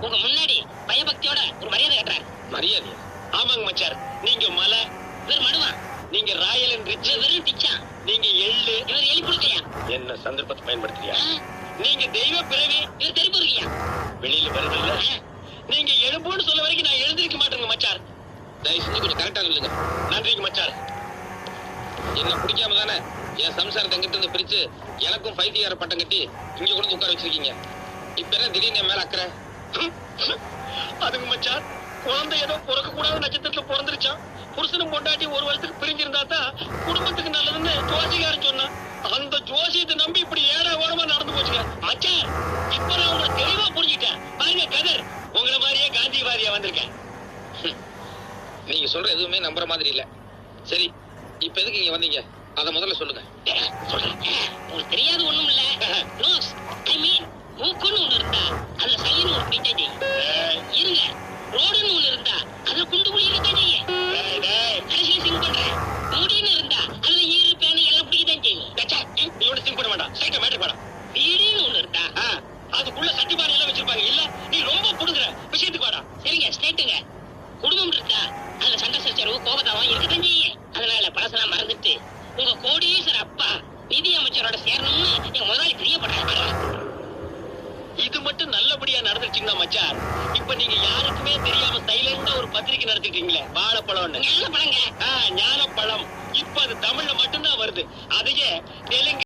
உங்க முன்னாடி பயபக்தியோட ஒரு மரியாதை கட்டுறாரு மரியாதை? ஆமாங்க மச்சார் நீங்க மலை இவர் மடுவான் நீங்க ராயல் அண்ட் ரிச் வெறும் டிச்சான் நீங்க எள்ளு. இவர் எலி புழுக்கையா? என்ன சந்தர்ப்பத்தை பயன்படுத்துறியா ஆ, நீங்க தெய்வ பிறவி. இவர் தெரிப்பு இருக்கியா? வெளியில வருதில்ல? நீங்க எழுப்புன்னு சொல்ல வரைக்கும் நான் எழுந்திருக்க மாட்டேங்க மச்சார் தயவு செஞ்சு கொஞ்சம் கரெக்டா சொல்லுங்க. நன்றிங்க மச்சார் என்ன பிடிக்காம தானே என் சம்சாரத்தை எங்கிட்ட இருந்து பிரிச்சு எனக்கும் பைத்தியார பட்டம் கட்டி இங்க கொண்டு உட்கார வச்சிருக்கீங்க. இப்ப என்ன திடீர்னு மேல அக்கறை? அதுங்க மச்சார் குழந்தை ஏதோ பிறக்க கூடாத நட்சத்திரத்துல பிறந்துருச்சான். புருஷனும் பொண்டாட்டி ஒரு வருஷத்துக்கு பிரிஞ்சிருந்தா தான் குடும்பத்துக்கு நல்லதுன்னு ஜோசிகாரன் சொன்னான். அந்த ஜோசியத்தை நம்பி இப்படி ஏடா ஓடமா நடந்து போச்சுங்க. மச்சார் இப்ப நான் உங்களை தெளிவா புரிஞ்சுட்டேன் பாருங்க கதர் உங்களை மாதிரியே காந்திவாதியா வந்திருக்கேன். நீங்க சொல்ற எதுவுமே நம்புற மாதிரி இல்ல. சரி இப்ப எதுக்கு இங்க வந்தீங்க? அத முதல்ல சொல்லுங்க. உங்களுக்கு தெரியாது ஒண்ணும் இல்ல அதுல குண்டு குழி இருக்கத்தான் செய்யும். கடைசியில பண்றேன். முடின்னு இருந்தா அதுல ஈரு பேனு எல்லாம் பிடிக்கத்தான் செய்யும். நீ ஒண்ணு think பண்ண வேண்டாம். ஆ matter போடா. வீடுன்னு ஒண்ணு இருந்தா? அதுக்குள்ள சட்டி பானை எல்லாம் வச்சிருப்பாங்க. இல்ல நீ ரொம்ப புடுங்குற. விஷயத்துக்கு வாடா. சரிங்க ஸ்ட்ரைட்டுங்க குடும்பம் இருக்கா அதுல சண்டை சச்சரவு கோபதாவம் இருக்கத்தான் செய்யும். அதனால பழசெல்லாம் மறந்துட்டு உங்க கோடீஸ்வர அப்பா நிதி அமைச்சரோட சேரணும்னு எங்க முதலாளி பிரியப்படுறாரு நல்லபடியா நடந்துருச்சுங்களா மச்சார் இப்ப நீங்க யாருக்குமே தெரியாம சைலண்டா ஒரு பத்திரிக்கை நடத்திட்டீங்களே வாழைப்பழம்னு. ஞான பழங்க ஆ, ஞானப்பழம். இப்ப அது தமிழ்ல மட்டும்தான் வருது. அதையே தெலுங்கு